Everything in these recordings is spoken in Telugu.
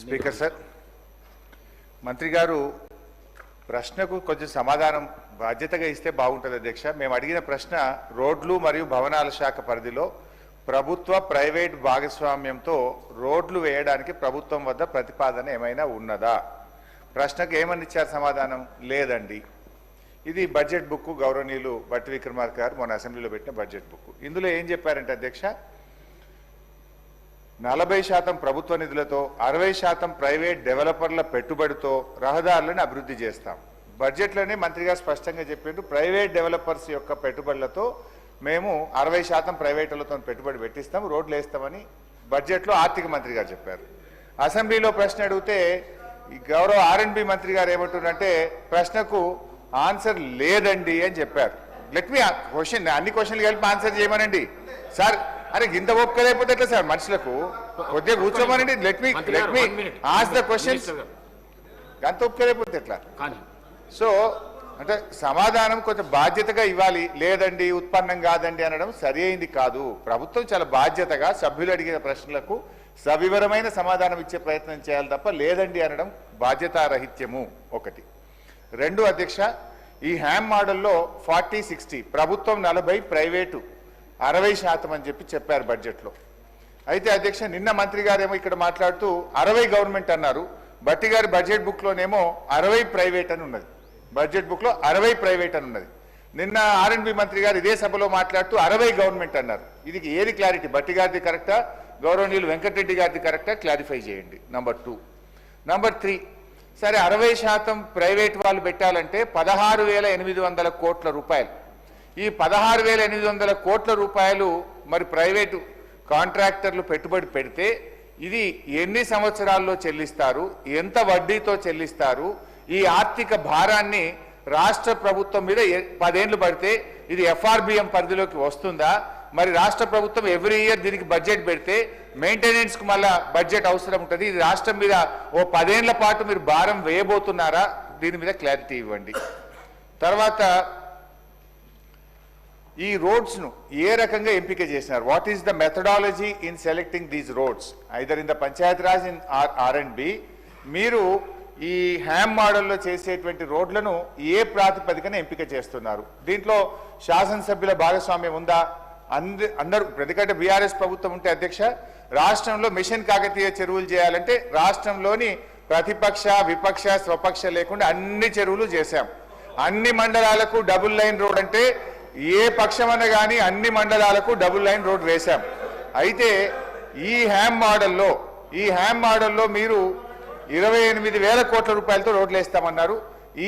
స్పీకర్ సార్ మంత్రి గారు ప్రశ్నకు కొంచెం సమాధానం బాధ్యతగా ఇస్తే బాగుంటుంది అధ్యక్ష. మేము అడిగిన ప్రశ్న రోడ్లు మరియు భవనాల శాఖ పరిధిలో ప్రభుత్వ ప్రైవేట్ భాగస్వామ్యంతో రోడ్లు వేయడానికి ప్రభుత్వం వద్ద ప్రతిపాదన ఏమైనా ఉన్నదా? ప్రశ్నకు ఏమని ఇచ్చారు సమాధానం? లేదండి. ఇది బడ్జెట్ బుక్ గౌరవనీయులు బట్టి విక్రమార్క గారు మొన్న అసెంబ్లీలో పెట్టిన బడ్జెట్ బుక్ ఇందులో ఏం చెప్పారంటే అధ్యక్ష నలభై శాతం ప్రభుత్వ నిధులతో అరవై శాతం ప్రైవేట్ డెవలపర్ల పెట్టుబడితో రహదారులను అభివృద్ధి చేస్తాం. బడ్జెట్లోనే మంత్రిగా స్పష్టంగా చెప్పిండ్రు ప్రైవేట్ డెవలపర్స్ యొక్క పెట్టుబడులతో మేము అరవై శాతం ప్రైవేటులతో పెట్టుబడి పెట్టిస్తాం రోడ్లు వేస్తామని బడ్జెట్లో ఆర్థిక మంత్రి గారు చెప్పారు. అసెంబ్లీలో ప్రశ్న అడిగితే గౌరవ ఆర్ఎండ్బి మంత్రి గారు ఏమంటున్నారంటే ప్రశ్నకు ఆన్సర్ లేదండి అని చెప్పారు. లెట్ మీ క్వశ్చన్ అన్ని క్వశ్చన్లు కలిపి ఆన్సర్ చేయమనండి. సార్ అరే ఇంత ఓపిక లేకపోతే ఎట్లా సార్? మనుషులకు కొద్దిగా కూర్చోమనండి. Let me let me. Ask the questions. అంత ఓపిక లేకపోతే ఎట్లా? సో అంటే సమాధానం కొంచెం బాధ్యతగా ఇవ్వాలి. లేదండి ఉత్పన్నం కాదండి అనడం సరి అయింది కాదు. ప్రభుత్వం చాలా బాధ్యతగా సభ్యులు అడిగిన ప్రశ్నలకు సవివరమైన సమాధానం ఇచ్చే ప్రయత్నం చేయాలి తప్ప లేదండి అనడం బాధ్యతారహిత్యము ఒకటి. రెండు అధ్యక్ష ఈ హ్యామ్ మోడల్లో ఫార్టీ సిక్స్టీ ప్రభుత్వం నలభై ప్రైవేటు అరవై శాతం అని చెప్పి చెప్పారు బడ్జెట్లో. అయితే అధ్యక్ష నిన్న మంత్రి గారేమో ఇక్కడ మాట్లాడుతూ అరవై గవర్నమెంట్ అన్నారు. బట్టి గారి బడ్జెట్ బుక్లోనేమో అరవై ప్రైవేట్ అని ఉన్నది. బడ్జెట్ బుక్లో అరవై ప్రైవేట్ అని ఉన్నది. నిన్న ఆర్ఎండ్బి మంత్రి గారు ఇదే సభలో మాట్లాడుతూ అరవై గవర్నమెంట్ అన్నారు. ఇది ఏది క్లారిటీ? బట్టి గారిది కరెక్టా? గౌరవనీయులు వెంకటరెడ్డి గారిది కరెక్టా? క్లారిఫై చేయండి. Number two. Number three. సరే అరవై శాతం ప్రైవేట్ వాళ్ళు పెట్టాలంటే పదహారు వేల ఎనిమిది వందల కోట్ల రూపాయలు. ఈ పదహారు వేల ఎనిమిది వందల కోట్ల రూపాయలు మరి ప్రైవేటు కాంట్రాక్టర్లు పెట్టుబడి పెడితే ఇది ఎన్ని సంవత్సరాల్లో చెల్లిస్తారు ఎంత వడ్డీతో చెల్లిస్తారు ఈ ఆర్థిక భారాన్ని రాష్ట్ర ప్రభుత్వం మీద పదేండ్లు పడితే ఇది ఎఫ్ఆర్బిఎం పరిధిలోకి వస్తుందా? మరి రాష్ట్ర ప్రభుత్వం ఎవ్రీ ఇయర్ దీనికి బడ్జెట్ పెడితే మెయింటెనెన్స్కి మళ్ళా బడ్జెట్ అవసరం ఉంటుంది. ఇది రాష్ట్రం మీద ఓ పదేళ్ళ పాటు మీరు భారం వేయబోతున్నారా? దీని మీద క్లారిటీ ఇవ్వండి. తర్వాత ఈ రోడ్స్ను ఏ రకంగా ఎంపిక చేసినారు? What is the methodology in selecting these roads either in the panchayat raj in R R and B మీరు ఈ హ్యామ్ మోడల్లో చేసేటువంటి రోడ్లను ఏ ప్రాతిపదికన ఎంపిక చేస్తున్నారు? దీంట్లో శాసనసభ్యుల భాగస్వామ్యం ఉందా? అంద అందరూ ఎందుకంటే బీఆర్ఎస్ ప్రభుత్వం ఉంటే అధ్యక్ష రాష్ట్రంలో మిషన్ కాకతీయ చెరువులు చేయాలంటే రాష్ట్రంలోని ప్రతిపక్ష విపక్ష స్వపక్ష లేకుండా అన్ని చెరువులు చేశాం. అన్ని మండలాలకు డబుల్ లైన్ రోడ్ అంటే ఏ పక్షమన్న కానీ అన్ని మండలాలకు డబుల్ లైన్ రోడ్ వేశాం. అయితే ఈ హ్యామ్ మోడల్లో ఈ హ్యామ్ మోడల్లో మీరు ఇరవై ఎనిమిది వేల కోట్ల రూపాయలతో రోడ్లు వేస్తామన్నారు.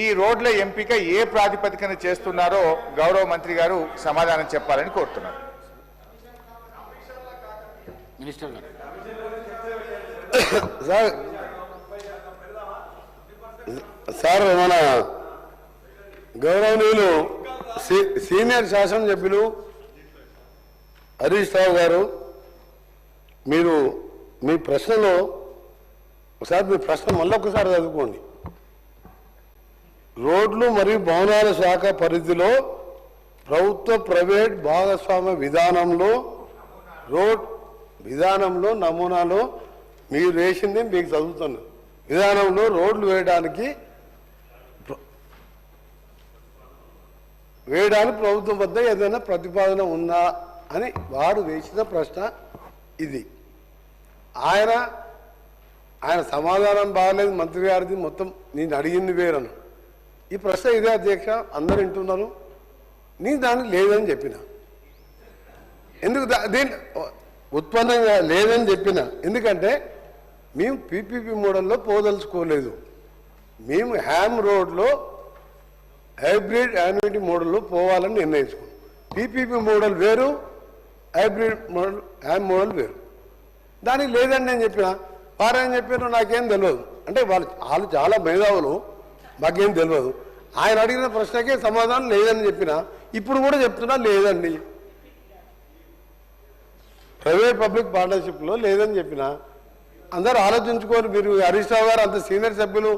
ఈ రోడ్ల ఎంపిక ఏ ప్రాతిపదికన చేస్తున్నారో గౌరవ మంత్రి గారు సమాధానం చెప్పాలని కోరుతున్నారు. మినిస్టర్ గారు. సార్ సార్ మన గౌరవనీయులు సీనియర్ శాసనసభ్యులు హరీష్ రావు గారు మీరు మీ ప్రశ్నలో ఒకసారి మీ ప్రశ్న మళ్ళొకసారి చదువుకోండి. రోడ్లు మరియు భవనాల శాఖ పరిధిలో ప్రభుత్వ ప్రైవేట్ భాగస్వామ్య విధానంలో రోడ్ విధానంలో నమూనాలో మీరు వేసింది మీకు చదువుతున్నాను విధానంలో రోడ్లు వేయడానికి వేయడానికి ప్రభుత్వం వద్ద ఏదైనా ప్రతిపాదన ఉందా అని వారు వేసిన ప్రశ్న ఇది. ఆయన ఆయన సమాధానం బాగాలేదు మంత్రి గారిది మొత్తం నేను అడిగింది వేరను. ఈ ప్రశ్న ఇదే అధ్యక్ష అందరు వింటున్నారు. నీ దానికి లేదని చెప్పిన. ఎందుకు దీని ఉత్పన్నంగా లేదని చెప్పిన. ఎందుకంటే మేము పీపీపీ మోడల్లో పోదలుచుకోలేదు. మేము హ్యామ్ రోడ్లో హైబ్రిడ్ యాన్యుటీ మోడల్లో పోవాలని నిర్ణయించుకున్నాం. పీపీపీ మోడల్ వేరు హైబ్రిడ్ మోడల్ యాన్ మోడల్ వేరు. దానికి లేదని నేను చెప్పిన వారేం చెప్పారు నాకేం తెలియదు అంటే వాళ్ళు వాళ్ళు చాలా మేధావులు మాకేం తెలియదు ఆయన అడిగిన ప్రశ్నకే సమాధానం లేదని చెప్పిన ఇప్పుడు కూడా చెప్తున్నా లేదండి. ప్రైవేట్ పబ్లిక్ పార్ట్నర్షిప్లో లేదని చెప్పిన అందరూ ఆలోచించుకొని మీరు. హరీష్ రావు గారు అంత సీనియర్ సభ్యులు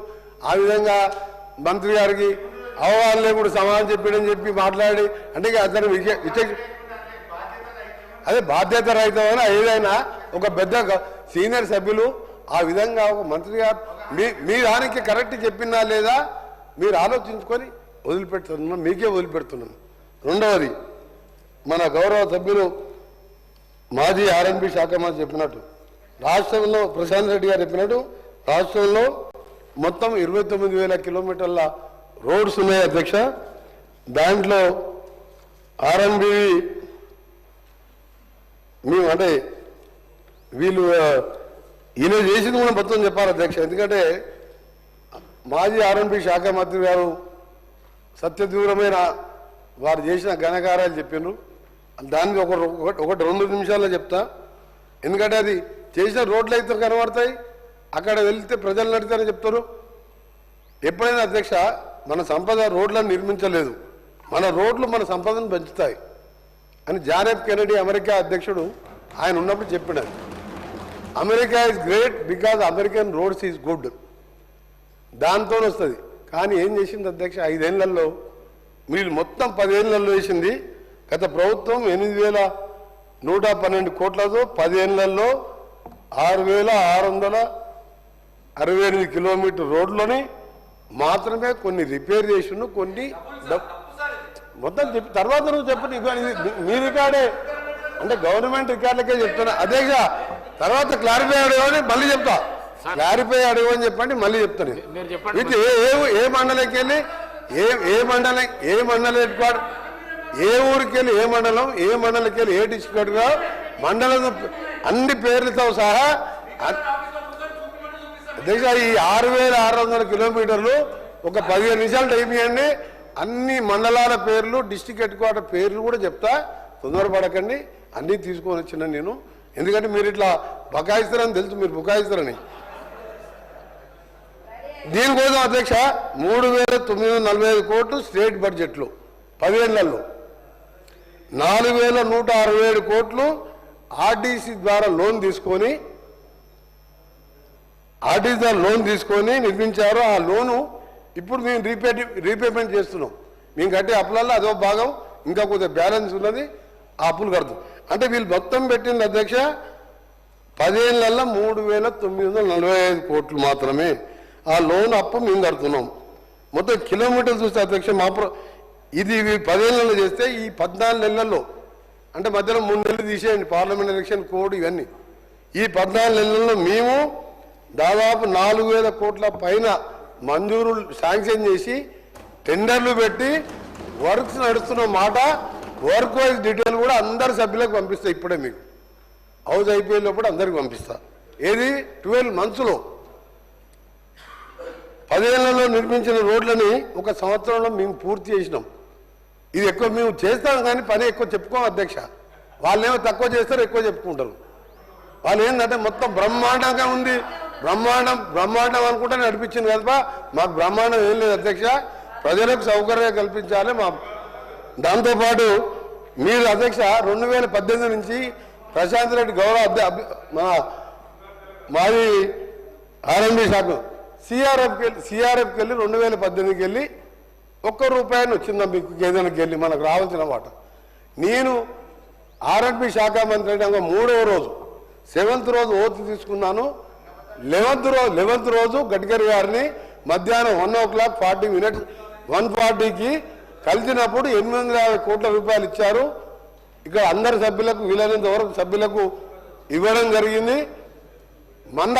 ఆ విధంగా మంత్రి గారికి అవవాళ్ళే కూడా సమాధానం చెప్పాడని చెప్పి మాట్లాడి అంటే అతను అదే బాధ్యత రహితమైన ఏదైనా ఒక పెద్ద సీనియర్ సభ్యులు ఆ విధంగా ఒక మంత్రిగా మీ మీ దానికి కరెక్ట్ చెప్పినా లేదా మీరు ఆలోచించుకొని వదిలిపెడుతున్నాను మీకే వదిలిపెడుతున్నాను. రెండవది మన గౌరవ సభ్యులు మాజీ ఆర్ఎన్బి శాఖ మంత్రి చెప్పినట్టు రాష్ట్రంలో ప్రశాంత్ రెడ్డి గారు చెప్పినట్టు రాష్ట్రంలో మొత్తం ఇరవై తొమ్మిది వేల కిలోమీటర్ల రోడ్స్ ఉన్నాయి అధ్యక్ష. దాంట్లో ఆర్ఎన్బి మేము అంటే వీళ్ళు ఈయన చేసింది కూడా మొత్తం చెప్పాలి అధ్యక్ష. ఎందుకంటే మాజీ ఆర్ఎన్బి శాఖ మంత్రి గారు సత్యదూరమైన వారు చేసిన ఘనకార్యాలు చెప్పిండ్రు దానికి ఒక ఒకటి- ఒకటి రెండు నిమిషాల్లో చెప్తా. ఎందుకంటే అది చేసిన రోడ్లు అయితే కనబడతాయి. అక్కడ వెళ్తే ప్రజలు నడితేనే చెప్తారు. ఎప్పుడైనా అధ్యక్ష మన సంపద రోడ్లను నిర్మించలేదు. మన రోడ్లు మన సంపదను పెంచుతాయి. అని జాన్ ఎఫ్ కెనడీ అమెరికా అధ్యక్షుడు ఆయన ఉన్నప్పుడు చెప్పినారు. America is great because American roads is good. దాంతో వస్తుంది. కానీ ఏం చేసింది అధ్యక్ష? ఐదేళ్ళలో మీరు మొత్తం పదేళ్ళలో వేసింది. గత ప్రభుత్వం ఎనిమిది వేల నూట పన్నెండు కోట్లతో పదేళ్ళలో ఆరు వేల ఆరు వందల అరవై ఎనిమిది కిలోమీటర్ రోడ్లని మాత్రమే కొన్ని రిపేర్ చేసిండు కొన్ని మొత్తం తర్వాత నువ్వు చెప్పండి ఇది మీ- రికార్డే. అంటే గవర్నమెంట్ రికార్డులకే చెప్తున్నా. అదేగా తర్వాత క్లారిఫై అడగని మళ్ళీ చెప్తా. క్లారిఫై అడగని చెప్పండి మళ్ళీ చెప్తాను. విత్ ఏ ఏ- మండలంకి వెళ్ళి ఏ ఏ మండలం ఏ మండలం హెడ్ క్వార్టర్ ఏ ఊరికి వెళ్ళి ఏ మండలం ఏ మండలంకి వెళ్ళి ఏ డిస్ట్రిక్ట్గా మండలం అన్ని పేర్లతో సహా దేశ ఈ ఆరు వేల ఆరు వందల కిలోమీటర్లు ఒక పదిహేను నిమిషాలు టైం ఇవ్వండి. అన్ని మండలాల పేర్లు డిస్టిక్ హెడ్ క్వార్టర్ పేర్లు కూడా చెప్తా. తొందరపడకండి అన్నీ తీసుకొని వచ్చిన నేను. ఎందుకంటే మీరు ఇట్లా బకాయిస్తారని తెలుసు మీరు బుకాయిస్తారని. దీనికోసం అధ్యక్ష మూడు వేల తొమ్మిది వందల నలభై ఐదు కోట్లు స్టేట్ బడ్జెట్లు పదిహేళ్ళలో నాలుగు వేల నూట అరవై ఏడు కోట్లు ఆర్డీసీ ద్వారా లోన్ తీసుకొని ఆర్టీసీఆర్ లోన్ తీసుకొని నిర్మించారు. ఆ లోను ఇప్పుడు మేము రీపే రీపేమెంట్ చేస్తున్నాం. మేము కట్టే అప్పులల్లో అదో భాగం ఇంకా కొద్దిగా బ్యాలెన్స్ ఉన్నది ఆ అప్పులు కడతాం అంటే వీళ్ళు మొత్తం పెట్టింది అధ్యక్ష పదేళ్ళల్లో మూడు వేల తొమ్మిది వందల నలభై ఐదు కోట్లు మాత్రమే. ఆ లోన్ అప్పు మేము కడుతున్నాం. మొత్తం కిలోమీటర్ చూస్తే అధ్యక్ష మా ఇది పదేళ్ళలో చేస్తే ఈ పద్నాలుగు నెలల్లో అంటే మధ్యలో మూడు నెలలు తీసేయండి పార్లమెంట్ ఎలక్షన్ కోడ్ ఇవన్నీ. ఈ పద్నాలుగు నెలల్లో మేము దాదాపు నాలుగు వేల కోట్ల పైన మంజూరు శాంక్షన్ చేసి టెండర్లు పెట్టి వర్క్స్ నడుస్తున్న మాట వర్క్ వైజ్ డీటెయిల్ కూడా అందరి సభ్యులకు పంపిస్తా ఇప్పుడే మీకు. హౌస్ అయిపోయే లోపల అందరికి పంపిస్తా. ఏది? ట్వెల్వ్ మంత్స్లో. పదేళ్ళలో నిర్మించిన రోడ్లని ఒక సంవత్సరంలో మేము పూర్తి చేసినాం. ఇది ఎక్కువ మేము చేస్తాం కానీ పని ఎక్కువ చెప్పుకోం అధ్యక్ష. వాళ్ళేమో తక్కువ చేస్తారు ఎక్కువ చెప్పుకుంటారు. వాళ్ళు ఏంటంటే మొత్తం బ్రహ్మాండంగా ఉంది. బ్రహ్మాండం బ్రహ్మాండం అనుకుంటే నడిపించింది కదా మాకు బ్రహ్మాండం ఏం లేదు అధ్యక్ష. ప్రజలకు సౌకర్యం కల్పించాలి మా దాంతోపాటు మీరు అధ్యక్ష రెండు వేల పద్దెనిమిది నుంచి ప్రశాంత్ రెడ్డి గౌరవ మా మాది ఆర్ఎండి శాఖ సిఆర్ఎఫ్కి వెళ్ళి సిఆర్ఎఫ్కి వెళ్ళి రెండు వేల పద్దెనిమిదికి వెళ్ళి ఒక్క రూపాయని వచ్చిందా మీకు ఏదైనాకి వెళ్ళి మనకు రావాల్సిన మాట. నేను ఆర్ఎండ్బి శాఖ మంత్రి అయినాక మూడవ రోజు సెవెంత్ రోజు ఓత్ తీసుకున్నాను. లెవెంత్ రోజు లెవెంత్ రోజు గడ్కరీ గారిని మధ్యాహ్నం one o'clock forty minute one ఫార్టీకి కలిసినప్పుడు ఎనిమిది వందల యాభై కోట్ల రూపాయలు ఇచ్చారు. ఇక్కడ అందరి సభ్యులకు వీలైనంత వరకు సభ్యులకు ఇవ్వడం జరిగింది. మండ